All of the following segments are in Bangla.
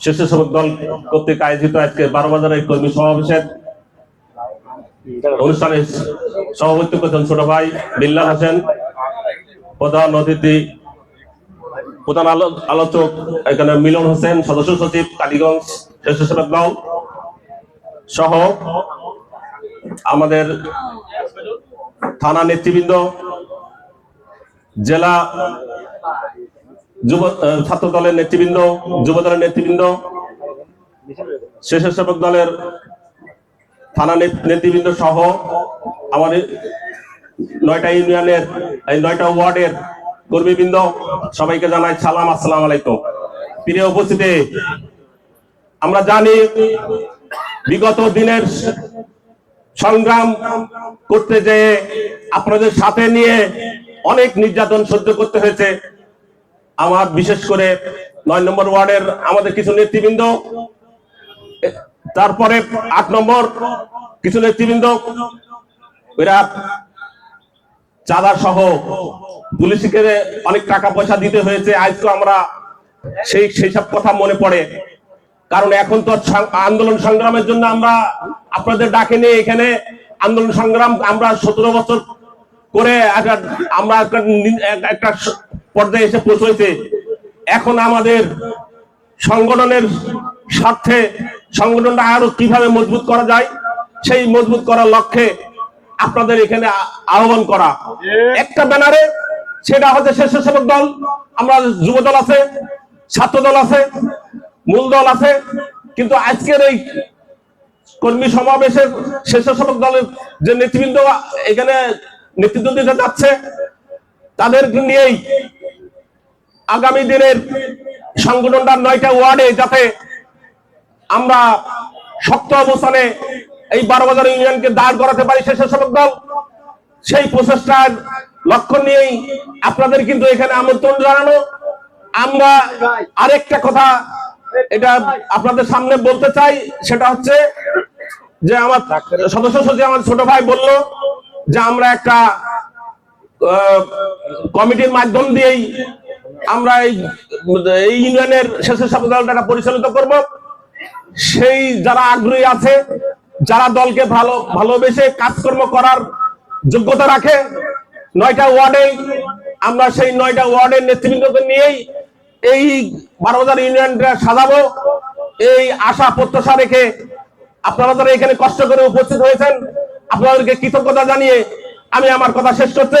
স্বেচ্ছাসেবক দল কর্তৃক আয়োজিত আজকে বারো বাজারের কর্মী সমাবেশের অনুষ্ঠানে সভাপতিত্ব করেছেন ছোট ভাই বিল্লাল হোসেন, প্রধান অতিথি, প্রধান আলো- আলোচক, এখানে মিলন হোসেন, সদস্য সচিব, কালীগঞ্জ স্বেচ্ছাসেবক দল সহ আমাদের থানা নেতৃবৃন্দ, জেলা ছাত্র দলের নেতৃবৃন্দ, যুব দলের নেতৃবৃন্দ, স্বেচ্ছাসেবক দলের থানা নেতৃবৃন্দ সহ আমাদের নয়টা ইউনিয়নের, এই নয়টা ওয়ার্ডের কর্মীবৃন্দ, সবাইকে জানাই সালাম, আসসালাম আলাইকুম। প্রিয় উপস্থিতি, আমরা জানি বিগত দিনের সংগ্রাম করতে যেয়ে আপনাদের সাথে নিয়ে অনেক নির্যাতন সহ্য করতে হয়েছে। আমার বিশেষ করে নয় নম্বর ওয়ার্ডের আমাদের কিছু নেতৃবৃন্দ, তারপরে আট নম্বর কিছু নেতৃবৃন্দ, এরা চাঁদা সহ পুলিশকে অনেক টাকা পয়সা দিতে হয়েছে, আজকে আমরা সেই সেই সব কথা মনে পড়ে। কারণ এখন তো আন্দোলন সংগ্রামের জন্য আমরা আপনাদের ডাকে নিয়ে এখানে আন্দোলন সংগ্রাম আমরা সতেরো বছর করে একটা, আমরা একটা পর্যায়ে এসে পৌঁছেছে এখন আমাদের সংগঠনের স্বার্থে সংগঠনটা আরও কীভাবে মজবুত করা যায়, সেই মজবুত করার লক্ষ্যে আপনাদের এখানে আহ্বান করা। একটা ব্যানারে সেটা হচ্ছে স্বেচ্ছাসেবক দল, আমরা যুব দল আছে ছাত্র দল আছে মূল দল আছে, কিন্তু আজকের এই কর্মী সমাবেশের স্বেচ্ছাসেবক দলের যে নেতৃবৃন্দ এখানে নেতৃত্ব দিতে যাচ্ছে তাদের নিয়েই আগামী দিনের সংগঠনটা নয়টা ওয়ার্ডে যাতে আমরা শক্ত অবস্থানে এই বারো বাজার ইউনিয়নকে দাঁড় করাতে পারি স্বেচ্ছাসেবক দল, সেই প্রচেষ্টার লক্ষ্য নিয়েই আপনাদের কিন্তু এখানে আমন্ত্রণ জানানো। আমরা আরেকটা কথা এটা আপনাদের সামনে বলতে চাই, সেটা হচ্ছে যে আমার সদস্য সচিব আমার ছোট ভাই বলল যে আমরা একটা কমিটির মাধ্যম দিয়েই আমরা এই ইউনিয়নের স্বেচ্ছাসেবক দলটা পরিচালিত করব। সেই যারা আগ্রহী আছে, যারা দলকে ভালো, ভালোবেসে কাজকর্ম করার যোগ্যতা রাখে, নয়টা ওয়ার্ডে, আমরা সেই নয়টা ওয়ার্ডের নেতৃবৃন্দকে নিয়েই এই বারো হাজার ইউনিয়নটা সাজাবো। এই আশা, প্রত্যাশা রেখে আপনারা যারা এখানে কষ্ট করে উপস্থিত হয়েছেন, আপনাদেরকে কৃতজ্ঞতা জানিয়ে আমি আমার কথা শেষ করতে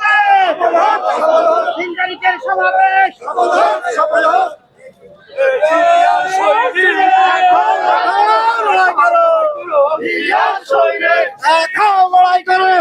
শ্রমিকের সমাবেশ। লড়াই করো।